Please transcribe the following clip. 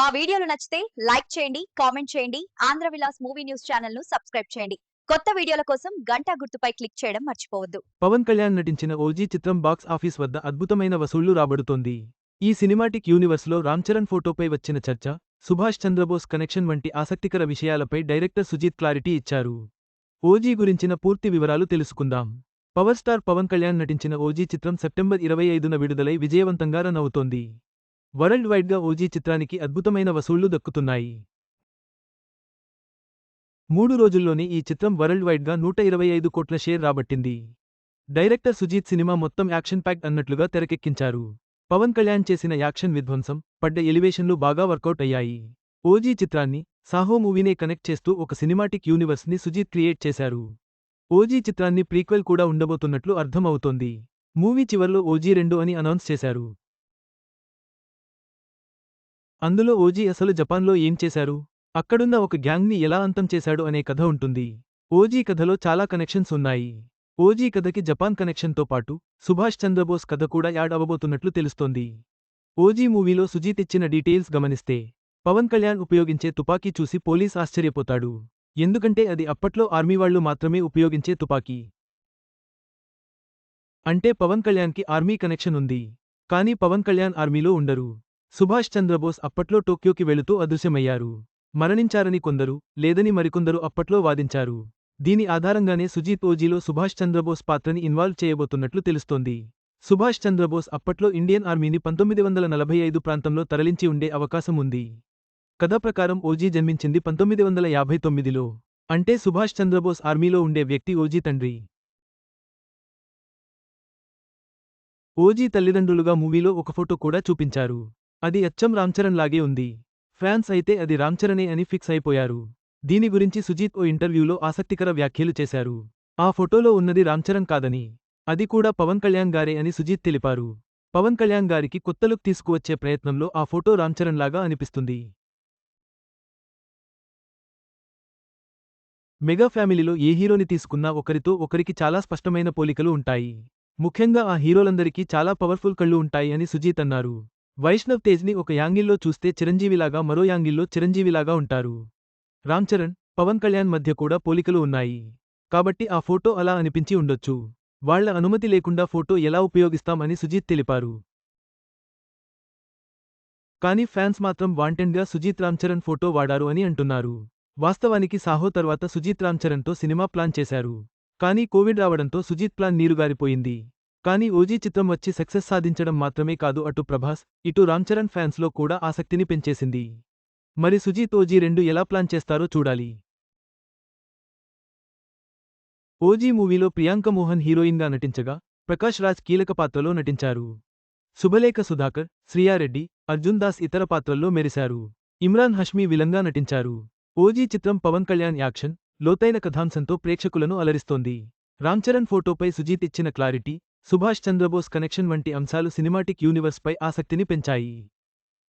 మా వీడియోలు నచ్చితే లైక్ చేయండి కామెంట్ చేయండి ఆంధ్ర విలాస్ మూవీ న్యూస్ ఛానల్ను సబ్స్క్రైబ్ చేయండి. కొత్త వీడియోల కోసం గంటా గుర్తుపై క్లిక్ చేయడం మర్చిపోవద్దు. పవన్ కళ్యాణ్ నటించిన ఓజీ చిత్రం బాక్స్ ఆఫీస్ వద్ద అద్భుతమైన వసూళ్ళు రాబడుతోంది. ఈ సినిమాటిక్ యూనివర్స్లో రామ్ చరణ్ ఫోటోపై వచ్చిన చర్చ సుభాష్ చంద్రబోస్ కనెక్షన్ వంటి ఆసక్తికర విషయాలపై డైరెక్టర్ సుజీత్ క్లారిటీ ఇచ్చారు. ఓజీ గురించిన పూర్తి వివరాలు తెలుసుకుందాం. పవర్ స్టార్ పవన్ కళ్యాణ్ నటించిన ఓజీ చిత్రం సెప్టెంబర్ ఇరవై ఐదున విడుదలై విజయవంతంగా రన్ అవుతోంది. వరల్డ్ వైడ్గా ఓజీ చిత్రానికి అద్భుతమైన వసూళ్ళు దక్కుతున్నాయి. మూడు రోజుల్లోనే ఈ చిత్రం వరల్డ్ వైడ్గా నూట ఇరవై ఐదు కోట్ల షేర్ రాబట్టింది. డైరెక్టర్ సుజీత్ సినిమా మొత్తం యాక్షన్ ప్యాక్ అన్నట్లుగా తెరకెక్కించారు. పవన్ కళ్యాణ్ చేసిన యాక్షన్ విధ్వంసం పడ్డ ఎలివేషన్లు బాగా వర్కౌట్ అయ్యాయి. ఓజీ చిత్రాన్ని సాహో మూవీనే కనెక్ట్ చేస్తూ ఒక సినిమాటిక్ యూనివర్స్ని సుజీత్ క్రియేట్ చేశారు. ఓజీ చిత్రాన్ని ప్రీక్వెల్ కూడా ఉండబోతున్నట్లు అర్థం అవుతోంది మూవీ చివర్లో ఓజీ రెండు అని అనౌన్స్ చేశారు. అందులో ఓజీ అసలు జపాన్లో ఏం చేశారు? అక్కడున్న ఒక గ్యాంగ్ని ఎలా అంతం చేశాడు అనే కథ ఉంటుంది. ఓజీ కథలో చాలా కనెక్షన్స్ ఉన్నాయి. ఓజీ కథకి జపాన్ కనెక్షన్తో పాటు సుభాష్ చంద్రబోస్ కథ కూడా యాడ్ అవ్వబోతున్నట్లు తెలుస్తోంది. ఓజీ మూవీలో సుజీత్ ఇచ్చిన డీటెయిల్స్ గమనిస్తే పవన్ కళ్యాణ్ ఉపయోగించే తుపాకీ చూసి పోలీస్ ఆశ్చర్యపోతాడు. ఎందుకంటే అది అప్పట్లో ఆర్మీ వాళ్ళు మాత్రమే ఉపయోగించే తుపాకీ. అంటే పవన్ కళ్యాణ్కి ఆర్మీ కనెక్షన్ ఉంది. కానీ పవన్ కళ్యాణ్ ఆర్మీలో ఉండరు. సుభాష్ చంద్రబోస్ అప్పట్లో టోక్యోకి వెళుతూ అదృశ్యమయ్యారు. మరణించారని కొందరు లేదని మరికొందరు అప్పట్లో వాదించారు. దీని ఆధారంగానే సుజీత్ ఓజీలో సుభాష్ చంద్రబోస్ పాత్రని ఇన్వాల్వ్ చేయబోతున్నట్లు తెలుస్తోంది. సుభాష్ చంద్రబోస్ అప్పట్లో ఇండియన్ ఆర్మీని పంతొమ్మిది వందల నలభై ఐదు ప్రాంతంలో తరలించి ఉండే అవకాశం ఉంది. కథ ప్రకారం ఓజీ జన్మించింది పంతొమ్మిది వందల యాభై తొమ్మిదిలో. అంటే సుభాష్ చంద్రబోస్ ఆర్మీలో ఉండే వ్యక్తి ఓజీ తండ్రి. ఓజీ తల్లిదండ్రులుగా మూవీలో ఒక ఫోటో కూడా చూపించారు. అది అచ్చం రామ్చరణ్ లాగే ఉంది. ఫ్యాన్స్ అయితే అది రామ్చరణే అని ఫిక్స్ అయిపోయారు. దీని గురించి సుజీత్ ఓ ఇంటర్వ్యూలో ఆసక్తికర వ్యాఖ్యలు చేశారు. ఆ ఫోటోలో ఉన్నది రామ్చరణ్ కాదని. అది కూడా పవన్ కళ్యాణ్ గారే అని సుజీత్ తెలిపారు. పవన్ కళ్యాణ్ గారికి కొత్త లుక్ తీసుకువచ్చే ప్రయత్నంలో ఆ ఫోటో రామ్చరణ్ లాగా అనిపిస్తుంది. మెగా ఫ్యామిలీలో ఏ హీరోని తీసుకున్నా ఒకరితో ఒకరికి చాలా స్పష్టమైన పోలికలు ఉంటాయి. ముఖ్యంగా ఆ హీరోలందరికీ చాలా పవర్ఫుల్ కళ్ళు ఉంటాయి అని సుజీత్ అన్నారు. వైష్ణవ్ తేజ్ని ఒక యాంగిల్లో చూస్తే చిరంజీవిలాగా మరో యాంగిల్లో చిరంజీవిలాగా ఉంటారు. రామ్ చరణ్ పవన్ కళ్యాణ్ మధ్య కూడా పోలికలు ఉన్నాయి. కాబట్టి ఆ ఫోటో అలా అనిపించి ఉండొచ్చు. వాళ్ళ అనుమతి లేకుండా ఫోటో ఎలా ఉపయోగిస్తాం అని సుజీత్ తెలిపారు. కానీ ఫ్యాన్స్ మాత్రం వాంటెండ్గా సుజీత్ రామ్ చరణ్ ఫోటో వాడారు అని అంటున్నారు. వాస్తవానికి సాహో తర్వాత సుజీత్ రామ్ చరణ్తో సినిమా ప్లాన్ చేశారు. కానీ కోవిడ్ రావడంతో సుజీత్ ప్లాన్ నీరుగారిపోయింది. కానీ ఓజీ చిత్రం వచ్చి సక్సెస్ సాధించడం మాత్రమే కాదు అటు ప్రభాస్ ఇటు రామ్ చరణ్ ఫ్యాన్స్లో కూడా ఆసక్తిని పెంచేసింది. మరి సుజీత్ ఓజీ రెండు ఎలా ప్లాన్ చేస్తారో చూడాలి. ఓజీ మూవీలో ప్రియాంక మోహన్ హీరోయిన్గా నటించగా ప్రకాష్ రాజ్ కీలక పాత్రలో నటించారు. శుభలేఖ సుధాకర్ శ్రీయారెడ్డి అర్జున్ దాస్ ఇతర పాత్రల్లో మెరిశారు. ఇమ్రాన్ హష్మీ విలంగా నటించారు. ఓజీ చిత్రం పవన్ కళ్యాణ్ యాక్షన్ లోతైన కథాంశంతో ప్రేక్షకులను అలరిస్తోంది. రామ్చరణ్ ఫోటోపై సుజీత్ ఇచ్చిన క్లారిటీ సుభాష్ చంద్రబోస్ కనెక్షన్ వంటి అంశాలు సినిమాటిక్ యూనివర్స్పై ఆసక్తిని పెంచాయి.